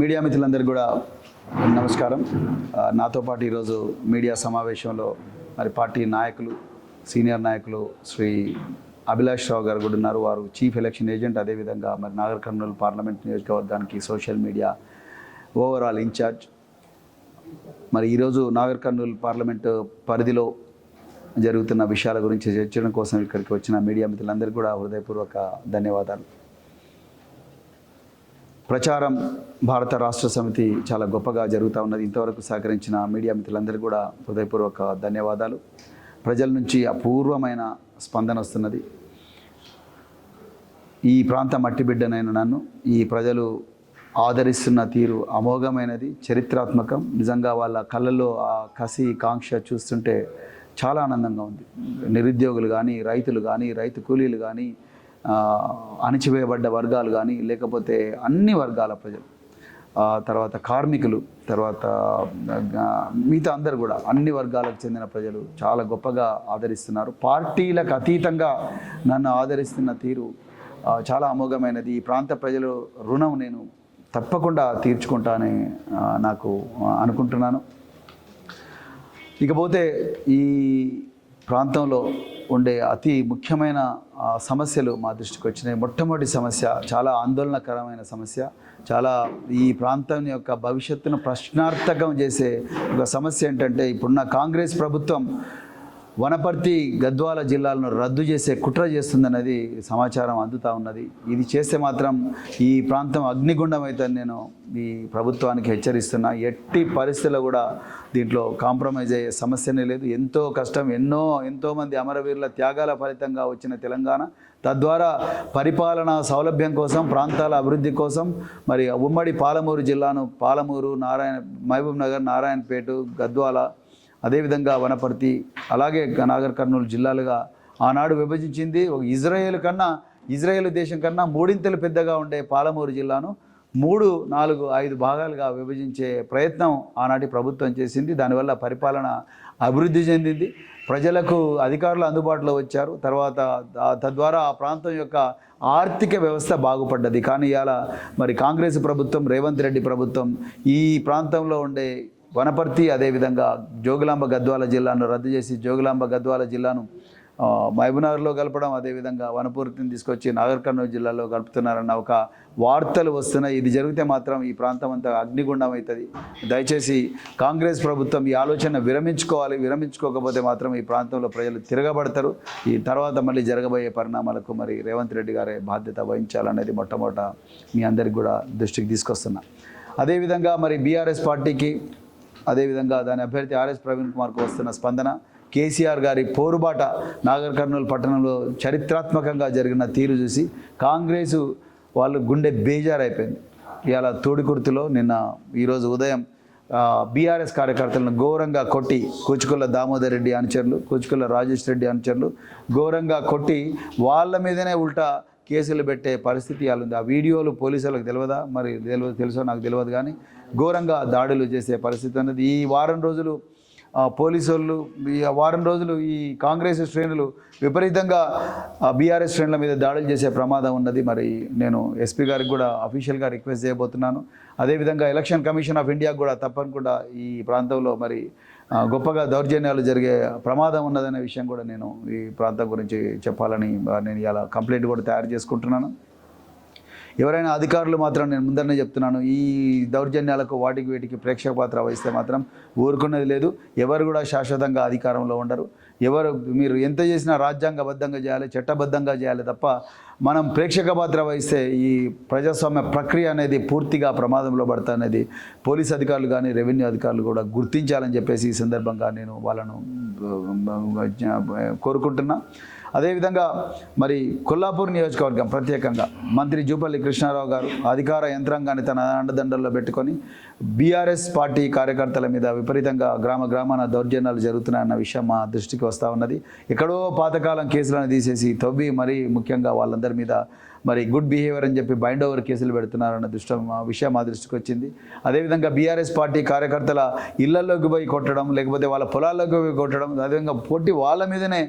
Media మిత్రులందరికీ కూడా నమస్కారం. నాతో పాటు ఈరోజు మీడియా సమావేశంలో మరి పార్టీ నాయకులు సీనియర్ నాయకులు శ్రీ అభిలాష్ రావు గారు కూడా ఉన్నారు. వారు చీఫ్ ఎలక్షన్ ఏజెంట్ అదేవిధంగా మరి నాగర్ కర్నూలు పార్లమెంట్ నియోజకవర్గానికి సోషల్ మీడియా ఓవరాల్ ఇన్ఛార్జ్. మరి ఈరోజు నాగర్ కర్నూలు పార్లమెంట్ పరిధిలో జరుగుతున్న విషయాల గురించి చర్చడం కోసం ఇక్కడికి వచ్చిన మీడియా మిత్రులందరికీ కూడా హృదయపూర్వక ధన్యవాదాలు. ప్రచారం భారత రాష్ట్ర సమితి చాలా గొప్పగా జరుగుతూ ఉన్నది. ఇంతవరకు సహకరించిన మీడియా మిత్రులందరూ కూడా హృదయపూర్వక ధన్యవాదాలు. ప్రజల నుంచి అపూర్వమైన స్పందన వస్తున్నది. ఈ ప్రాంత మట్టి బిడ్డనైన నన్ను ఈ ప్రజలు ఆదరిస్తున్న తీరు అమోఘమైనది చరిత్రాత్మకం. నిజంగా వాళ్ళ కళ్ళల్లో ఆ కసి కాంక్ష చూస్తుంటే చాలా ఆనందంగా ఉంది. నిరుద్యోగులు కానీ రైతులు కానీ రైతు కూలీలు కానీ అణిచివేయబడ్డ వర్గాలు కానీ లేకపోతే అన్ని వర్గాల ప్రజలు తర్వాత కార్మికులు తర్వాత మిగతా అందరు కూడా అన్ని వర్గాలకు చెందిన ప్రజలు చాలా గొప్పగా ఆదరిస్తున్నారు. పార్టీలకు అతీతంగా నన్ను ఆదరిస్తున్న తీరు చాలా అమోఘమైనది. ఈ ప్రాంత ప్రజలు రుణం నేను తప్పకుండా తీర్చుకుంటానని నాకు అనుకుంటున్నాను. ఇకపోతే ఈ ప్రాంతంలో ఉండే అతి ముఖ్యమైన సమస్యలు మా దృష్టికి వచ్చినాయి. మొట్టమొదటి సమస్య చాలా ఆందోళనకరమైన సమస్య చాలా ఈ ప్రాంతం యొక్క భవిష్యత్తును ప్రశ్నార్థకం చేసే ఒక సమస్య ఏంటంటే ఇప్పుడున్న కాంగ్రెస్ ప్రభుత్వం వనపర్తి గద్వాల జిల్లాలను రద్దు చేసే కుట్ర చేస్తుందన్నది సమాచారం అందుతూ ఉన్నది. ఇది చేస్తే మాత్రం ఈ ప్రాంతం అగ్నిగుండం అయితే నేను ఈ ప్రభుత్వానికి హెచ్చరిస్తున్నా. ఎట్టి పరిస్థితుల్లో కూడా దీంట్లో కాంప్రమైజ్ అయ్యే సమస్యనే లేదు. ఎంతో కష్టం ఎన్నో ఎంతోమంది అమరవీరుల త్యాగాల ఫలితంగా వచ్చిన తెలంగాణ. తద్వారా పరిపాలనా సౌలభ్యం కోసం ప్రాంతాల అభివృద్ధి కోసం మరి ఉమ్మడి పాలమూరు జిల్లాను పాలమూరు నారాయణ మహబూబ్ నగర్ నారాయణపేట గద్వాల అదేవిధంగా వనపర్తి అలాగే నాగర్ కర్నూలు జిల్లాలుగా ఆనాడు విభజించింది ఒక ఇజ్రాయేల్ కన్నా ఇజ్రాయేల్ దేశం కన్నా మూడింతలు పెద్దగా ఉండే పాలమూరు జిల్లాను మూడు నాలుగు ఐదు భాగాలుగా విభజించే ప్రయత్నం ఆనాటి ప్రభుత్వం చేసింది. దానివల్ల పరిపాలన అభివృద్ధి చెందింది. ప్రజలకు అధికారులు అందుబాటులో వచ్చారు. తర్వాత తద్వారా ఆ ప్రాంతం యొక్క ఆర్థిక వ్యవస్థ బాగుపడ్డది. కానీ ఇవాళ మరి కాంగ్రెస్ ప్రభుత్వం రేవంత్ రెడ్డి ప్రభుత్వం ఈ ప్రాంతంలో ఉండే వనపర్తి అదేవిధంగా జోగులాంబ గద్వాల జిల్లాను రద్దు చేసి జోగులాంబ గద్వాల జిల్లాను మహబూబ్నగర్లో కలపడం అదేవిధంగా వనపూర్తిని తీసుకొచ్చి నాగర్ కర్నూలు జిల్లాలో కలుపుతున్నారన్న ఒక వార్తలు వస్తున్నాయి. ఇది జరిగితే మాత్రం ఈ ప్రాంతం అంతా అగ్నిగుండం అవుతుంది. దయచేసి కాంగ్రెస్ ప్రభుత్వం ఈ ఆలోచన విరమించుకోవాలి. విరమించుకోకపోతే మాత్రం ఈ ప్రాంతంలో ప్రజలు తిరగబడతారు. ఈ తర్వాత మళ్ళీ జరగబోయే పరిణామాలకు మరి రేవంత్ రెడ్డి గారే బాధ్యత వహించాలనేది మొట్టమొదట మీ అందరికి కూడా దృష్టికి తీసుకొస్తున్నా. అదేవిధంగా మరి బీఆర్ఎస్ పార్టీకి అదేవిధంగా దాని అభ్యర్థి ఆర్ఎస్ ప్రవీణ్ కుమార్కు వస్తున్న స్పందన కేసీఆర్ గారి పోరుబాట నాగర్ కర్నూలు పట్టణంలో చరిత్రాత్మకంగా జరిగిన తీరు చూసి కాంగ్రెసు వాళ్ళు గుండె బేజారైపోయింది. ఇవాళ తోడికుర్తిలో నిన్న ఈరోజు ఉదయం బీఆర్ఎస్ కార్యకర్తలను ఘోరంగా కొట్టి కూచుకుల్ల దామోదర్ రెడ్డి అనుచరులు కూచుకుల రాజేష్ రెడ్డి అనుచరులు ఘోరంగా కొట్టి వాళ్ళ మీదనే ఉల్టా కేసులు పెట్టే పరిస్థితి ఉంది. ఆ వీడియోలు పోలీసులకు తెలియదా మరి తెలియదు తెలుసో నాకు తెలియదు కానీ ఘోరంగా దాడులు చేసే పరిస్థితి ఉన్నది. ఈ వారం రోజులు పోలీసు వాళ్ళు ఈ వారం రోజులు ఈ కాంగ్రెస్ శ్రేణులు విపరీతంగా బీఆర్ఎస్ శ్రేణుల మీద దాడులు చేసే ప్రమాదం ఉన్నది. మరి నేను ఎస్పీ గారికి కూడా అఫీషియల్గా రిక్వెస్ట్ చేయబోతున్నాను. అదేవిధంగా ఎలక్షన్ కమిషన్ ఆఫ్ ఇండియాకు కూడా తప్పకుండా ఈ ప్రాంతంలో మరి గొప్పగా దౌర్జన్యాలు జరిగే ప్రమాదం ఉన్నదనే విషయం కూడా నేను ఈ ప్రాంతం గురించి చెప్పాలని నేను ఇలా కంప్లైంట్ కూడా తయారు చేసుకుంటున్నాను. ఎవరైనా అధికారులు మాత్రం నేను ముందరనే చెప్తున్నాను ఈ దౌర్జన్యాలకు వాటికి వీటికి ప్రేక్షక పాత్ర వహిస్తే మాత్రం ఊరుకున్నది లేదు. ఎవరు కూడా శాశ్వతంగా అధికారంలో ఉండరు. ఎవరు మీరు ఎంత చేసినా రాజ్యాంగబద్ధంగా చేయాలి చట్టబద్ధంగా చేయాలి తప్ప మనం ప్రేక్షక పాత్ర వహిస్తే ఈ ప్రజాస్వామ్య ప్రక్రియ అనేది పూర్తిగా ప్రమాదంలో పడతా అనేది పోలీస్ అధికారులు కానీ రెవెన్యూ అధికారులు కూడా గుర్తించాలని చెప్పేసి ఈ సందర్భంగా నేను వాళ్ళను కోరుకుంటున్నా. అదేవిధంగా మరి కొల్లాపూర్ నియోజకవర్గం ప్రత్యేకంగా మంత్రి జూపల్లి కృష్ణారావు గారు అధికార యంత్రాంగాన్ని తన అండదండల్లో పెట్టుకొని బీఆర్ఎస్ పార్టీ కార్యకర్తల మీద విపరీతంగా గ్రామ గ్రామాన దౌర్జన్యాలు జరుగుతున్నాయన్న విషయం మా దృష్టికి వస్తూ ఉన్నది. ఎక్కడో పాతకాలం కేసులను తీసేసి తవ్వి మరీ ముఖ్యంగా వాళ్ళందరి మీద మరి గుడ్ బిహేవియర్ అని చెప్పి బైండ్ ఓవర్ కేసులు పెడుతున్నారన్న దృష్టి మా విషయం మా దృష్టికి వచ్చింది. అదేవిధంగా బీఆర్ఎస్ పార్టీ కార్యకర్తల ఇళ్ళలోకి పోయి కొట్టడం లేకపోతే వాళ్ళ పొలాల్లోకి పోయి కొట్టడం అదేవిధంగా పొట్టి వాళ్ళ మీదనే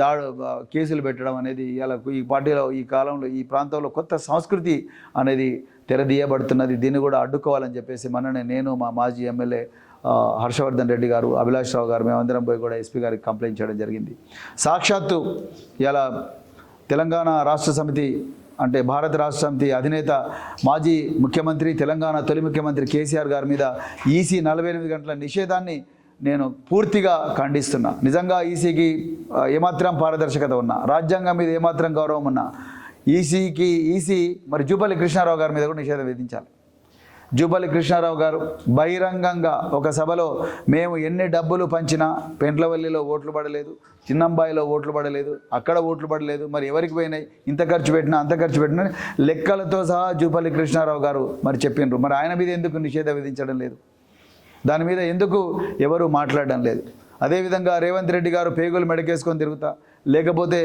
దాడు కేసులు పెట్టడం అనేది ఇలా ఈ పార్టీలో ఈ కాలంలో ఈ ప్రాంతంలో కొత్త సంస్కృతి అనేది తెరదీయబడుతున్నది. దీన్ని కూడా అడ్డుకోవాలని చెప్పేసి మొన్ననే నేను మా మాజీ ఎమ్మెల్యే హర్షవర్ధన్ రెడ్డి గారు అభిలాష్ రావు గారు మేమందరం పోయి కూడా ఎస్పీ గారికి కంప్లైంట్ చేయడం జరిగింది. సాక్షాత్తు ఇలా తెలంగాణ రాష్ట్ర సమితి అంటే భారత రాష్ట్ర సమితి అధినేత మాజీ ముఖ్యమంత్రి తెలంగాణ తొలి ముఖ్యమంత్రి కేసీఆర్ గారి మీద ఈసీ నలభై ఎనిమిది గంటల నిషేధాన్ని నేను పూర్తిగా ఖండిస్తున్నా. నిజంగా ఈసీకి ఏమాత్రం పారదర్శకత ఉన్నా రాజ్యాంగం మీద ఏమాత్రం గౌరవం ఉన్నా ఈసీకి ఈసీ మరి జూపల్లి కృష్ణారావు గారి మీద కూడా నిషేధం విధించాలి. జూపల్లి కృష్ణారావు గారు బహిరంగంగా ఒక సభలో మేము ఎన్ని డబ్బులు పంచినా పెంట్లవల్లిలో ఓట్లు పడలేదు చిన్నంబాయిలో ఓట్లు పడలేదు అక్కడ ఓట్లు పడలేదు మరి ఎవరికి పోయినాయి ఇంత ఖర్చు పెట్టినా అంత ఖర్చు పెట్టినా లెక్కలతో సహా జూపల్లి కృష్ణారావు గారు మరి చెప్పిండ్రు. మరి ఆయన మీద ఎందుకు నిషేధం విధించడం లేదు? దాని మీద ఎందుకు ఎవరు మాట్లాడడం లేదు? అదేవిధంగా రేవంత్ రెడ్డి గారు పేగులు మెడకేసుకొని తిరుగుతా లేకపోతే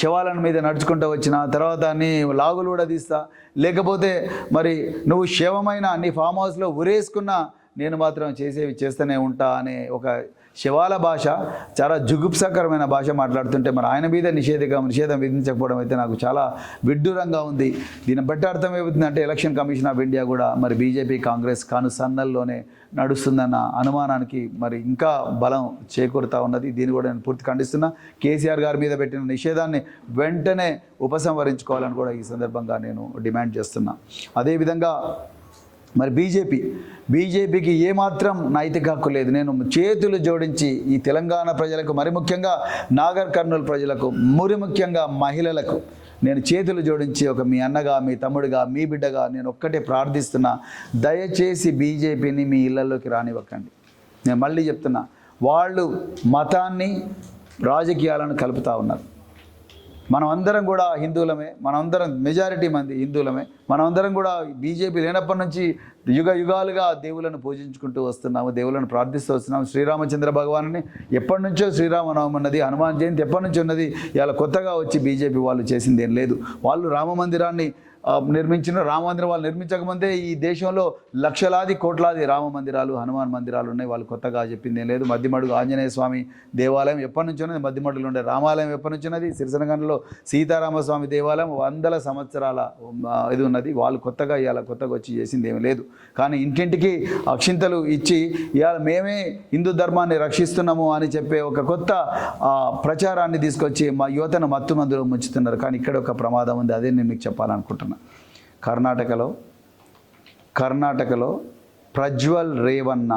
శవాలను మీద నడుచుకుంటూ వచ్చిన తర్వాత నీ లాగులు కూడా తీస్తా. లేకపోతే మరి నువ్వు శవమైన నీ ఫామ్ హౌస్లో ఉరేసుకున్నా నేను మాత్రం చేసేవి చేస్తూనే ఉంటా అనే ఒక శవాల భాష చాలా జుగుప్సకరమైన భాష మాట్లాడుతుంటే మరి ఆయన మీద నిషేధం నిషేధం విధించకపోవడం అయితే నాకు చాలా విడ్డూరంగా ఉంది. దీన్ని బట్టి అర్థం అంటే ఎలక్షన్ కమిషన్ ఆఫ్ ఇండియా కూడా మరి బీజేపీ కాంగ్రెస్ కానుసన్నల్లోనే నడుస్తుందన్న అనుమానానికి మరి ఇంకా బలం చేకూరుతూ ఉన్నది. దీన్ని కూడా నేను పూర్తి ఖండిస్తున్నా. కేసీఆర్ గారి మీద పెట్టిన నిషేధాన్ని వెంటనే ఉపసంహరించుకోవాలని కూడా ఈ సందర్భంగా నేను డిమాండ్ చేస్తున్నా. అదేవిధంగా మరి బీజేపీ బీజేపీకి ఏమాత్రం నైతిక హక్కు లేదు. నేను చేతులు జోడించి ఈ తెలంగాణ ప్రజలకు మరి ముఖ్యంగా నాగర్ కర్నూలు ప్రజలకు మరి ముఖ్యంగా మహిళలకు నేను చేతులు జోడించి ఒక మీ అన్నగా మీ తమ్ముడిగా మీ బిడ్డగా నేను ఒక్కటే ప్రార్థిస్తున్నా. దయచేసి బీజేపీని మీ ఇళ్ళలోకి రానివ్వకండి. నేను మళ్ళీ చెప్తున్నా వాళ్ళు మతాన్ని రాజకీయాలను కలుపుతా ఉన్నారు. మనం అందరం కూడా హిందువులమే మనమందరం మెజారిటీ మంది హిందువులమే మనమందరం కూడా బీజేపీ లేనప్పటి నుంచి యుగ యుగాలుగా దేవులను పూజించుకుంటూ వస్తున్నాము దేవులను ప్రార్థిస్తూ వస్తున్నాము. శ్రీరామచంద్ర భగవాన్ని ఎప్పటి నుంచో శ్రీరామనవమి ఉన్నది హనుమాన్ జయంతి ఎప్పటి నుంచి ఉన్నది ఇలా కొత్తగా వచ్చి బీజేపీ వాళ్ళు చేసింది ఏం లేదు. వాళ్ళు రామ మందిరాన్ని నిర్మించిన రామ మందిరం వాళ్ళు నిర్మించకముందే ఈ దేశంలో లక్షలాది కోట్లాది రామ మందిరాలు హనుమాన్ మందిరాలు ఉన్నాయి. వాళ్ళు కొత్తగా చెప్పింది ఏం లేదు. మధ్యమడుగు ఆంజనేయ స్వామి దేవాలయం ఎప్పటి నుంచి ఉన్నది. మధ్యమడుగులో ఉండే రామాలయం ఎప్పటి నుంచి ఉన్నది? సిరిసనగండలో సీతారామస్వామి దేవాలయం వందల సంవత్సరాల ఇది ఉన్నది. వాళ్ళు కొత్తగా ఇవాళ కొత్తగా వచ్చి చేసింది ఏమీ లేదు. కానీ ఇంటింటికి అక్షింతలు ఇచ్చి ఇవాళ మేమే హిందూ ధర్మాన్ని రక్షిస్తున్నాము అని చెప్పే ఒక కొత్త ప్రచారాన్ని తీసుకొచ్చి మా యువతను మత్తు మందులో ముంచుతున్నారు. కానీ ఇక్కడ ఒక ప్రమాదం ఉంది. అదే నేను మీకు చెప్పాలనుకుంటున్నాను కర్ణాటకలో కర్ణాటకలో ప్రజ్వల్ రేవన్న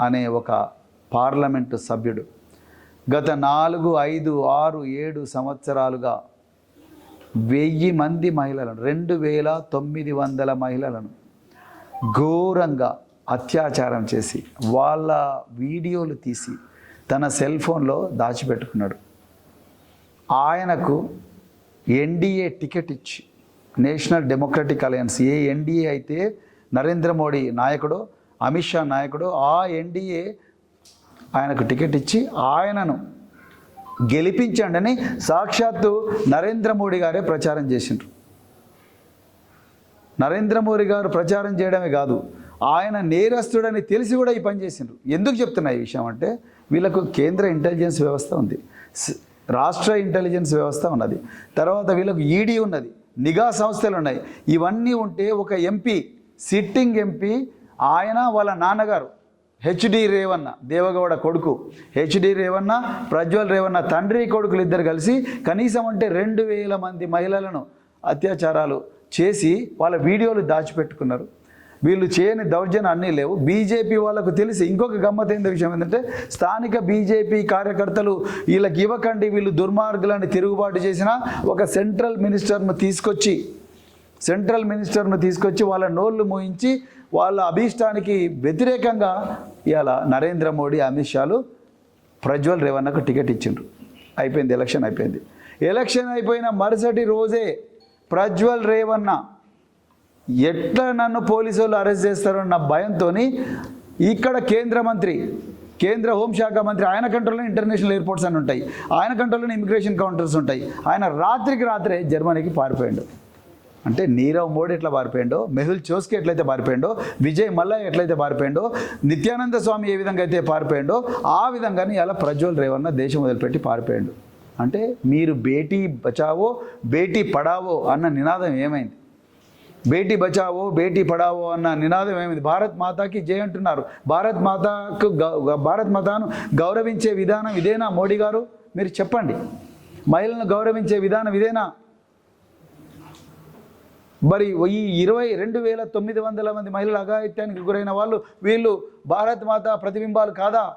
అనే ఒక పార్లమెంటు సభ్యుడు గత నాలుగు ఐదు ఆరు ఏడు సంవత్సరాలుగా వెయ్యి మంది మహిళలను రెండు వేల తొమ్మిది వందల మహిళలను ఘోరంగా అత్యాచారం చేసి వాళ్ళ వీడియోలు తీసి తన సెల్ ఫోన్లో దాచిపెట్టుకున్నాడు. ఆయనకు ఎన్డీఏ టికెట్ ఇచ్చి national democratic alliance A NDA అయితే నరేంద్ర మోడీ నాయకుడు అమిత్ షా నాయకుడు ఆ ఎన్డీఏ ఆయనకు టికెట్ ఇచ్చి ఆయనను గెలిపించండి సాక్షాత్తు నరేంద్ర మోడీ గారే ప్రచారం చేసిండ్రు. నరేంద్ర మోడీ గారు ప్రచారం చేయడమే కాదు ఆయన నేరస్తుడని తెలిసి కూడా ఈ పని చేసిండ్రు. ఎందుకు చెప్తున్నా ఈ విషయం అంటే వీళ్ళకు కేంద్ర ఇంటెలిజెన్స్ వ్యవస్థ ఉంది. రాష్ట్ర ఇంటెలిజెన్స్ వ్యవస్థ ఉన్నది. తర్వాత వీళ్ళకు ఈడీ ఉన్నది. నిఘా సంస్థలు ఉన్నాయి. ఇవన్నీ ఉంటే ఒక ఎంపీ సిట్టింగ్ ఎంపీ ఆయన వాళ్ళ నాన్నగారు హెచ్డి రేవన్న దేవగౌడ కొడుకు. హెచ్డి రేవన్న ప్రజ్వల్ రేవన్న తండ్రి కొడుకులు ఇద్దరు కలిసి కనీసం అంటే రెండు వేల మంది మహిళలను అత్యాచారాలు చేసి వాళ్ళ వీడియోలు దాచిపెట్టుకున్నారు. వీళ్ళు చేయని దౌర్జన్యం అన్నీ లేవు. బీజేపీ వాళ్ళకు తెలిసి ఇంకొక గమ్మతైన విషయం ఏంటంటే స్థానిక బీజేపీ కార్యకర్తలు వీళ్ళకి ఇవ్వకండి వీళ్ళు దుర్మార్గులని తిరుగుబాటు చేసిన ఒక సెంట్రల్ మినిస్టర్ను తీసుకొచ్చి సెంట్రల్ మినిస్టర్ను తీసుకొచ్చి వాళ్ళ నోళ్ళు మోయించి వాళ్ళ అభీష్టానికి వ్యతిరేకంగా ఇవాళ నరేంద్ర మోడీ అమిత్ షాలు ప్రజ్వల్ రేవన్నకు టికెట్ ఇచ్చిండ్రు. అయిపోయింది ఎలక్షన్ అయిపోయింది. ఎలక్షన్ అయిపోయిన మరుసటి రోజే ప్రజ్వల్ రేవన్న ఎట్లా నన్ను పోలీసు వాళ్ళు అరెస్ట్ చేస్తారో నా భయంతో ఇక్కడ కేంద్ర మంత్రి కేంద్ర హోంశాఖ మంత్రి ఆయన కంట్రోల్లో ఇంటర్నేషనల్ ఎయిర్పోర్ట్స్ అని ఉంటాయి. ఆయన కంట్రోల్లోనే ఇమిగ్రేషన్ కౌంటర్స్ ఉంటాయి. ఆయన రాత్రికి రాత్రే జర్మనీకి పారిపోయాడు. అంటే నీరవ్ మోడీ ఎట్లా పారిపోయిండో మెహుల్ చోస్కి ఎట్లయితే పారిపోయిండో విజయ్ మల్లా ఎట్లయితే పారిపోయిండో నిత్యానంద స్వామి ఏ విధంగా అయితే పారిపోయిండో ఆ విధంగానే ఇలా ప్రజ్వల్ రేవన్న దేశం వదిలిపెట్టి పారిపోయాడు. అంటే మీరు బేటీ బచావో బేటీ పడావో అన్న నినాదం ఏమైంది? బేటీ బచావో బేటీ పడావో అన్న నినాదం ఏమిది? భారత్ మాతాకి జై అంటున్నారు. భారత్ మాతకు గౌ- భారత్ మాతాను గౌరవించే విధానం ఇదేనా మోడీ గారు? మీరు చెప్పండి. మహిళలను గౌరవించే విధానం ఇదేనా? మరి ఈ ఇరవై రెండు వేల తొమ్మిది వందల మంది మహిళల అఘాయిత్యానికి గురైన వాళ్ళు వీళ్ళు భారత్ మాత ప్రతిబింబాలు కాదా?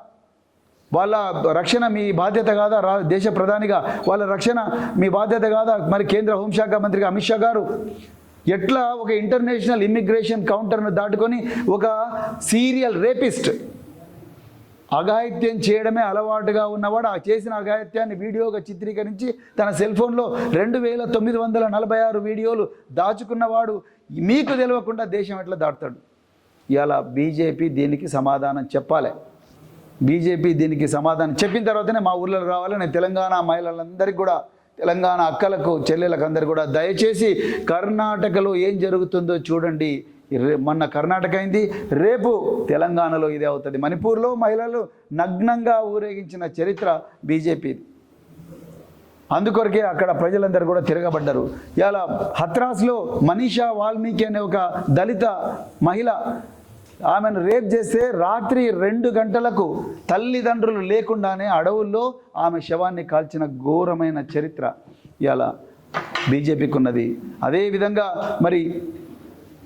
వాళ్ళ రక్షణ మీ బాధ్యత కాదా? రా దేశ ప్రధానిగా వాళ్ళ రక్షణ మీ బాధ్యత కాదా? మరి కేంద్ర హోంశాఖ మంత్రిగా అమిత్ షా గారు ఎట్లా ఒక ఇంటర్నేషనల్ ఇమ్మిగ్రేషన్ కౌంటర్ను దాటుకొని ఒక సీరియల్ రేపిస్ట్ అఘాయిత్యం చేయడమే అలవాటుగా ఉన్నవాడు ఆ చేసిన అఘాయిత్యాన్ని వీడియోగా చిత్రీకరించి తన సెల్ ఫోన్లో రెండు వేల తొమ్మిది వందల నలభై ఆరు వీడియోలు దాచుకున్నవాడు. మీకు తెలియకుండా దేశం ఎట్లా దాటుతాడు? ఇలా బీజేపీ దీనికి సమాధానం చెప్పాలి. బీజేపీ దీనికి సమాధానం చెప్పిన తర్వాతనే మా ఊర్లో రావాలి. నేను తెలంగాణ మహిళలందరికీ కూడా తెలంగాణ అక్కలకు చెల్లెలకు అందరు కూడా దయచేసి కర్ణాటకలో ఏం జరుగుతుందో చూడండి. మొన్న కర్ణాటక అయింది రేపు తెలంగాణలో ఇదే అవుతుంది. మణిపూర్లో మహిళలు నగ్నంగా ఊరేగించిన చరిత్ర బీజేపీది అందుకొరకే అక్కడ ప్రజలందరూ కూడా తిరగబడ్డారు. ఇలా హత్రాస్లో మనీషా వాల్మీకి అనే ఒక దళిత మహిళ ఆమెను రేప్ చేస్తే రాత్రి రెండు గంటలకు తల్లిదండ్రులు లేకుండానే అడవుల్లో ఆమె శవాన్ని కాల్చిన ఘోరమైన చరిత్ర. ఇలా బీజేపీకి ఉన్నది అదేవిధంగా మరి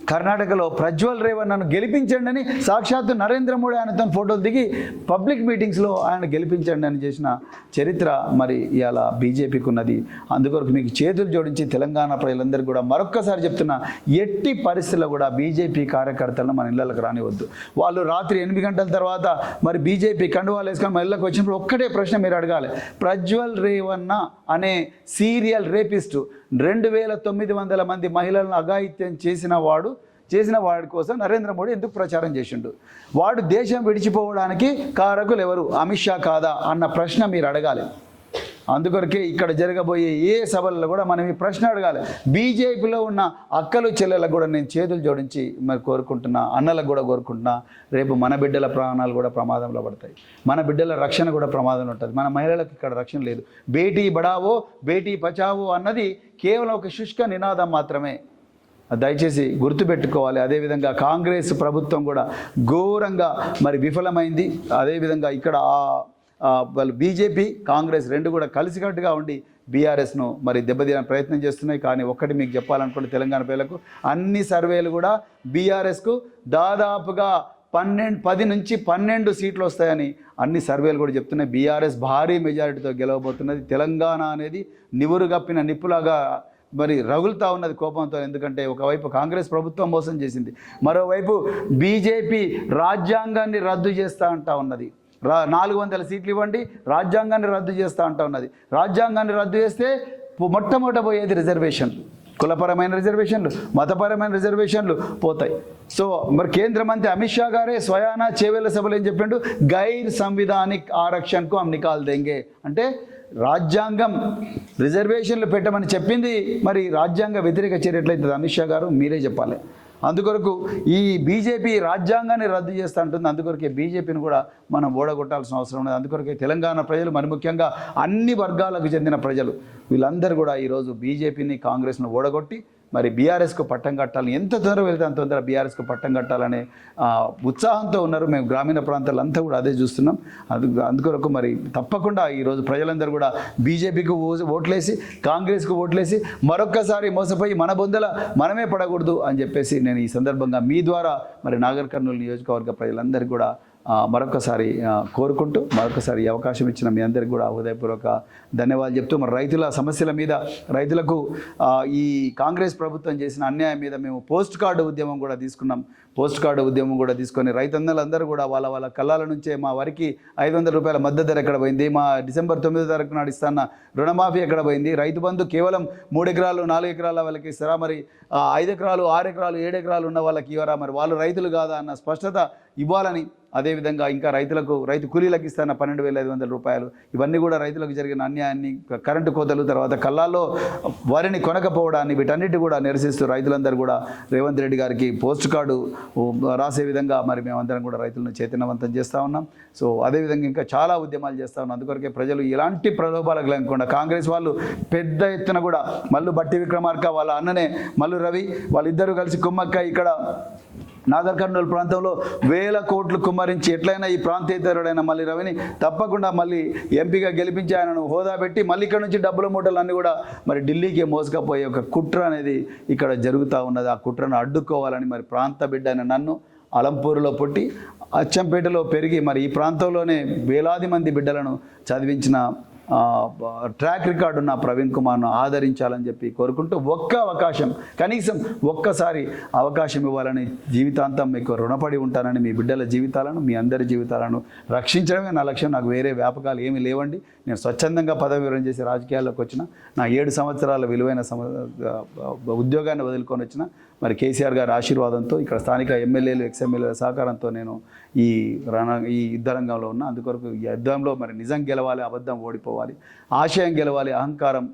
కర్ణాటకలో ప్రజ్వల్ రేవన్నను గెలిపించండి అని సాక్షాత్తు నరేంద్ర మోడీ ఆయనతో ఫోటోలు దిగి పబ్లిక్ మీటింగ్స్లో ఆయన గెలిపించండి అని చేసిన చరిత్ర మరి ఇలా బీజేపీకి ఉన్నది అందుకొరకు మీకు చేతులు జోడించి తెలంగాణ ప్రజలందరికీ కూడా మరొక్కసారి చెప్తున్నా ఎట్టి పరిస్థితుల్లో కూడా బీజేపీ కార్యకర్తలను మన ఇళ్ళకి రానివద్దు. వాళ్ళు రాత్రి ఎనిమిది గంటల తర్వాత మరి బీజేపీ కండువాలు వేసుకొని మన ఇళ్ళకి వచ్చినప్పుడు ఒక్కటే ప్రశ్న మీరు అడగాలి. ప్రజ్వల్ రేవన్న అనే సీరియల్ రేపిస్టు రెండు వేల తొమ్మిది వందల మంది మహిళలను అఘాయిత్యం చేసిన వాడు చేసిన వాడి కోసం నరేంద్ర మోడీ ఎందుకు ప్రచారం చేసిండు? వాడు దేశం విడిచిపోవడానికి కారకులు ఎవరు? అమిత్ షా కాదా అన్న ప్రశ్న మీరు అడగాలి. అందుకొరకే ఇక్కడ జరగబోయే ఏ సభల్లో కూడా మనం ఈ ప్రశ్న అడగాలి. బీజేపీలో ఉన్న అక్కలు చెల్లెలకు కూడా నేను చేతులు జోడించి మరి కోరుకుంటున్నా అన్నలకు కూడా కోరుకుంటున్నా. రేపు మన బిడ్డల ప్రాణాలు కూడా ప్రమాదంలో పడతాయి. మన బిడ్డల రక్షణ కూడా ప్రమాదంలో ఉంటుంది. మన మహిళలకు ఇక్కడ రక్షణ లేదు. బేటీ బడావో బేటీ బచావో అన్నది కేవలం ఒక శుష్క నినాదం మాత్రమే. దయచేసి గుర్తుపెట్టుకోవాలి. అదేవిధంగా కాంగ్రెస్ ప్రభుత్వం కూడా ఘోరంగా మరి విఫలమైంది. అదేవిధంగా ఇక్కడ వాళ్ళు బీజేపీ కాంగ్రెస్ రెండు కూడా కలిసికట్టుగా ఉండి బీఆర్ఎస్ను మరి దెబ్బతీయడానికి ప్రయత్నం చేస్తున్నాయి. కానీ ఒక్కటి మీకు చెప్పాలనుకుంటే తెలంగాణ ప్రజలకు అన్ని సర్వేలు కూడా బీఆర్ఎస్కు దాదాపుగా పన్నెండు పది నుంచి పన్నెండు సీట్లు వస్తాయని అన్ని సర్వేలు కూడా చెప్తున్నాయి. బీఆర్ఎస్ భారీ మెజారిటీతో గెలవబోతున్నది. తెలంగాణ అనేది నివురుగప్పిన నిప్పులాగా మరి రగులుతా ఉన్నది కోపంతో ఎందుకంటే ఒకవైపు కాంగ్రెస్ ప్రభుత్వం మోసం చేసింది మరోవైపు బీజేపీ రాజ్యాంగాన్ని రద్దు చేస్తా అంటా ఉన్నది. రా నాలుగు వందల సీట్లు ఇవ్వండి రాజ్యాంగాన్ని రద్దు చేస్తా అంటా ఉన్నది. రాజ్యాంగాన్ని రద్దు చేస్తే మొట్టమొదట పోయేది రిజర్వేషన్ కులపరమైన రిజర్వేషన్లు మతపరమైన రిజర్వేషన్లు పోతాయి. సో మరి కేంద్ర మంత్రి అమిత్ షా గారే స్వయానా చేవేళ్ళ సభలు ఏం చెప్పిండు? గైర్ సంవిధానిక్ ఆరక్షణకు హమ్ దెంగే. అంటే రాజ్యాంగం రిజర్వేషన్లు పెట్టమని చెప్పింది. మరి రాజ్యాంగ వ్యతిరేక చర్య ఎట్లయితుంది అమిత్ షా గారు మీరే చెప్పాలి. అందుకొరకు ఈ బీజేపీ రాజ్యాంగాన్ని రద్దు చేస్తూ ఉంటుంది అందుకొరకే బీజేపీని కూడా మనం ఓడగొట్టాల్సిన అవసరం ఉన్నది. అందుకొరకే తెలంగాణ ప్రజలు మరి ముఖ్యంగా అన్ని వర్గాలకు చెందిన ప్రజలు వీళ్ళందరూ కూడా ఈరోజు బీజేపీని కాంగ్రెస్ను ఓడగొట్టి మరి బీఆర్ఎస్కు పట్టం కట్టాలని ఎంత తొందర వెళ్తే అంత తొందర బీఆర్ఎస్కు పట్టం కట్టాలనే ఉత్సాహంతో ఉన్నారు. మేము గ్రామీణ ప్రాంతాలు అంతా కూడా అదే చూస్తున్నాం. అందు అందుకొరకు మరి తప్పకుండా ఈరోజు ప్రజలందరూ కూడా బీజేపీకి ఓ- ఓట్లేసి కాంగ్రెస్కు ఓట్లేసి మరొక్కసారి మోసపోయి మన బొందల మనమే పడకూడదు అని చెప్పేసి నేను ఈ సందర్భంగా మీ ద్వారా మరి నాగర్ కర్నూలు నియోజకవర్గ ప్రజలందరికీ కూడా మరొకసారి కోరుకుంటూ మరొకసారి అవకాశం ఇచ్చిన మీ అందరికీ కూడా హృదయపూర్వక ధన్యవాదాలు చెప్తూ మరి రైతుల సమస్యల మీద రైతులకు ఈ కాంగ్రెస్ ప్రభుత్వం చేసిన అన్యాయం మీద మేము పోస్ట్ కార్డు ఉద్యమం కూడా తీసుకున్నాం. పోస్ట్ కార్డు ఉద్యమం కూడా తీసుకొని రైతన్నలందరూ కూడా వాళ్ళ వాళ్ళ కళ్ళాల నుంచే మా వరికి ఐదు వందల రూపాయల మద్దతు ధర ఎక్కడ పోయింది? మా డిసెంబర్ తొమ్మిదో తారీఖు నాడు ఇస్తాన్న రుణమాఫీ ఎక్కడ పోయింది? రైతు బంధు కేవలం మూడు ఎకరాలు నాలుగు ఎకరాల వాళ్ళకి ఇస్తారా? మరి ఐదు ఎకరాలు ఆరు ఎకరాలు ఏడు ఎకరాలు ఉన్న వాళ్ళకి ఇవ్వరా? మరి వాళ్ళు రైతులు కాదా అన్న స్పష్టత ఇవ్వాలని అదేవిధంగా ఇంకా రైతులకు రైతు కూలీలకు ఇస్తాన పన్నెండు వేల ఐదు వందల రూపాయలు. ఇవన్నీ కూడా రైతులకు జరిగిన అన్యాయాన్ని కరెంటు కోతలు తర్వాత కళ్ళాల్లో వరిని కొనకపోవడాన్ని వీటన్నిటి కూడా నిరసిస్తూ రైతులందరూ కూడా రేవంత్ రెడ్డి గారికి పోస్ట్ కార్డు రాసే విధంగా మరి మేమందరం కూడా రైతులను చైతన్యవంతం చేస్తూ ఉన్నాం. సో అదేవిధంగా ఇంకా చాలా ఉద్యమాలు చేస్తూ ఉన్నాం. అందుకొరకే ప్రజలు ఎలాంటి ప్రలోభాలకు లేకుండా కాంగ్రెస్ వాళ్ళు పెద్ద ఎత్తున కూడా మల్లు బట్టి విక్రమార్క వాళ్ళ అన్ననే మల్లు రవి వాళ్ళిద్దరూ కలిసి కుమ్మక్క ఇక్కడ నాగర్ కర్నూలు ప్రాంతంలో వేల కోట్లు కుమ్మరించి ఎట్లయినా ఈ ప్రాంతేతరుడైన మళ్ళీ రవిని తప్పకుండా మళ్ళీ ఎంపీగా గెలిపించి ఆయనను హోదా పెట్టి మళ్ళీ ఇక్కడ నుంచి డబ్బుల మూటలు అన్నీ కూడా మరి ఢిల్లీకి మోసుకపోయే ఒక కుట్ర అనేది ఇక్కడ జరుగుతూ ఉన్నది. ఆ కుట్రను అడ్డుకోవాలని మరి ప్రాంత బిడ్డ అయిన నన్ను అలంపూరులో పుట్టి అచ్చంపేటలో పెరిగి మరి ఈ ప్రాంతంలోనే వేలాది మంది బిడ్డలను చదివించిన ట్రాక్ రికార్డు ఉన్న ప్రవీణ్ కుమార్ను ఆదరించాలని చెప్పి కోరుకుంటూ ఒక్క అవకాశం కనీసం ఒక్కసారి అవకాశం ఇవ్వాలని జీవితాంతం మీకు రుణపడి ఉంటానని మీ బిడ్డల జీవితాలను మీ అందరి జీవితాలను రక్షించడమే నా లక్ష్యం. నాకు వేరే వ్యాపకాలు ఏమీ లేవండి. నేను స్వచ్ఛందంగా పదవి విరమణ చేసి రాజకీయాల్లోకి వచ్చిన నా ఏడు సంవత్సరాల విలువైన సమ ఉద్యోగాన్ని వదులుకొని వచ్చిన మరి కేసీఆర్ గారి ఆశీర్వాదంతో ఇక్కడ స్థానిక ఎమ్మెల్యేలు ఎక్స్ఎమ్మెల్యేల సహకారంతో నేను ఈ రణ ఈ యుద్ధ రంగంలో ఉన్న అందుకొరకు ఈ యుద్ధంలో మరి నిజం గెలవాలి అబద్ధం ఓడిపోవాలి ఆశయం గెలవాలి అహంకారం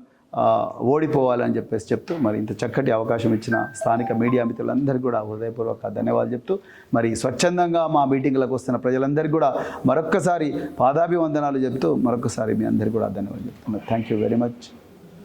ఓడిపోవాలని చెప్పేసి చెప్తూ మరి ఇంత చక్కటి అవకాశం ఇచ్చిన స్థానిక మీడియా మిత్రులందరికీ కూడా హృదయపూర్వక ధన్యవాదాలు చెప్తూ మరి స్వచ్ఛందంగా మా మీటింగ్లకు వస్తున్న ప్రజలందరికీ కూడా మరొక్కసారి పాదాభివందనాలు చెప్తూ మరొకసారి మీ అందరికీ కూడా ధన్యవాదాలు చెప్తున్నారు థ్యాంక్ యూ వెరీ మచ్